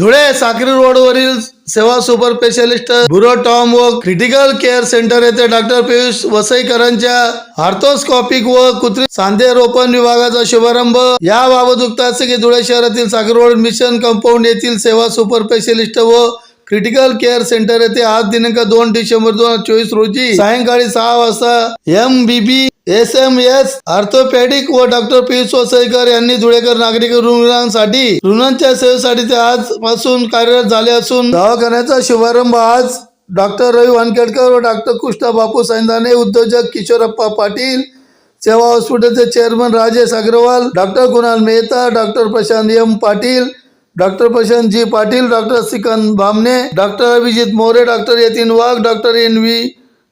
धुळे साक्री रोडवरील Seva super specialist ब्युरो टॉम व क्रिटिकल केअर सेंटर येथे डॉक्टर पियुष वसईकरांच्या हार्थोस्कॉपिक व कृत्रिम सांधे रोपण विभागाचा शुभारंभ. याबाबत उक्त असे की धुळे शहरातील साक्री रोड मिशन कंपाऊंड येथील सेवा सुपर स्पेशालिस्ट व क्रिटिकल केअर सेंटर येथे आज दिनांक दोन डिसेंबर दोन हजार चोवीस रोजी सायंकाळी सहा वाजता M B B S M S orthopedic व डॉक्टर पियुष वसईकर यांनी धुळेकर नागरिक रुग्णांसाठी रुग्णांच्या सेवेसाठी ते आजपासून कार्यरत झाले असून दवाखान्याचा शुभारंभ आज डॉक्टर रवी वानखेडकर व डॉक्टर कृष्णा बापू सैंदाने उद्योजक किशोरप्पा पाटील सेवा हॉस्पिटलचे chairman Rajesh Agrawal doctor Kunal Mehta doctor Prashant M Patil doctor Prashant G Patil doctor Sikand Bhamne doctor Abhijit More doctor Yatin Wagh doctor N V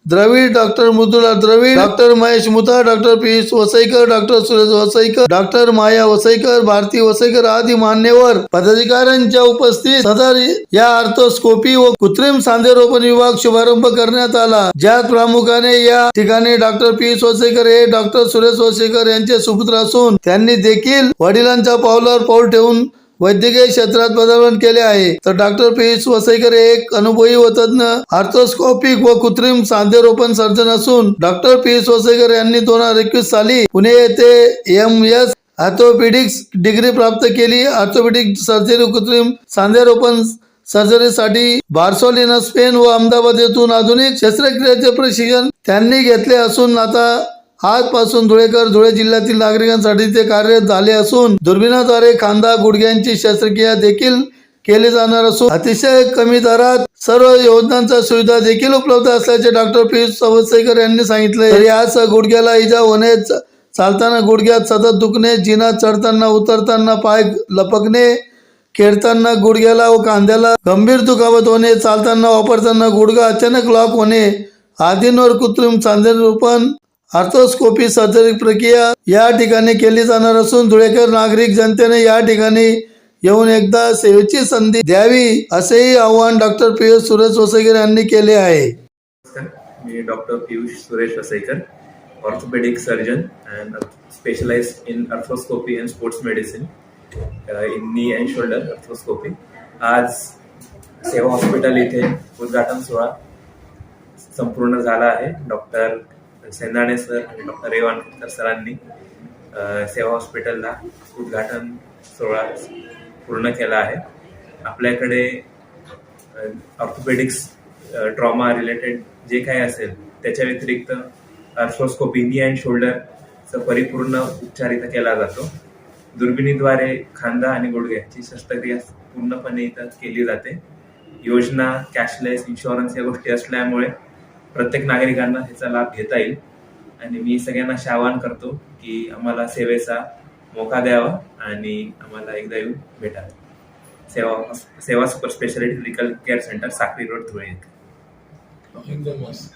Dravid doctor Mridula Dravid doctor Mahesh Mutha doctor Piyush Vasaikar doctor Suresh Vasaikar doctor Maya Vasaikar Bharati Vasaikar आदी मान्यवर पदाधिकाऱ्यांच्या उपस्थित सदर या arthroscopy व कृत्रिम सांधेरोपण विभाग शुभारंभ करण्यात आला. ज्यात प्रामुख्याने या ठिकाणी डॉक्टर पियुष वसईकर हे डॉक्टर सुरेश वसईकर यांचे सुपुत्र असून त्यांनी देखील वडिलांच्या पावलावर पाऊल ठेवून वैद्यकीय क्षेत्रात पदार्पण केले आहे. तर डॉक्टर पियुष वसईकर एक अनुभवी व तज्ञ आर्थोस्कोपिक व कृत्रिम सांधेरोपण सर्जन असून डॉक्टर पियुष वसईकर यांनी दोन हजार एकवीस साली पुणे येथे एम एस ऑर्थोपेडिक्स डिग्री प्राप्त केली. ऑर्थोपेडिक सर्जरी कृत्रिम सांधेरोपण सर्जरीसाठी बार्सोलिना स्पेन व अहमदाबाद येथून आधुनिक शस्त्रक्रियेचे प्रशिक्षण त्यांनी घेतले असून आता आजपासून धुळेकर धुळे जिल्ह्यातील नागरिकांसाठी ते कार्यरत झाले असून दुर्बिणाद्वारे खांदा गुडघ्यांची शस्त्रक्रिया देखील केले जाणार असून अतिशय कमी दरात सर्व योजनांच्या सुविधा देखील उपलब्ध असल्याचे डॉक्टर पियुष सवसेकर यांनी सांगितले. तर आज गुडघ्याला इजा होणे चालताना गुडघ्यात सतत दुखणे जिना चढताना उतरताना पाय लपकणे खेळताना गुडघ्याला व कांद्याला गंभीर दुखावत होणे चालताना वापरताना गुडघा अचानक लॉक होणे आदींवर कृत्रिम सांधेरोपण आर्थोस्कोपी सर्जरी प्रक्रिया या ठिकाणी केली जाणार असून धुळेकर नागरिक जनतेने या ठिकाणी येऊन एकदा सेवेची संधी द्यावी असेही आवाहन डॉक्टर पियुष सुरेश वसेकर यांनी केले आहे. मी doctor Piyush Suresh Vasekar orthopedic surgeon and specialize in arthroscopy and sports medicine in knee and shoulder arthroscopy आज सेवा हॉस्पिटल इथे उद्घाटन सोहळा संपूर्ण झाला आहे. डॉक्टर सेंदाणे सर आणि डॉक्टर रेवानकर सरांनी सेवा हॉस्पिटलला उद्घाटन सोहळा पूर्ण केला आहे. आपल्याकडे ऑर्थोपेडिक्स ट्रॉमा रिलेटेड जे काही असेल त्याच्या व्यतिरिक्त आर्थ्रोस्कोपी नी अँड शोल्डरचा परिपूर्ण उपचार इथं केला जातो. दुर्बिणीद्वारे खांदा आणि गुडघ्याची शस्त्रक्रिया पूर्णपणे इथं केली जाते. योजना कॅशलेस इन्शुरन्स या गोष्टी असल्यामुळे प्रत्येक नागरिकांना ह्याचा लाभ घेता येईल. आणि मी सगळ्यांना असे आवाहन करतो की आम्हाला सेवेचा मोका द्यावा आणि आम्हाला एकदा येऊन भेटावं. Seva Seva super speciality medical care centre Sakri road Dhule येथे. एकदम मस्त.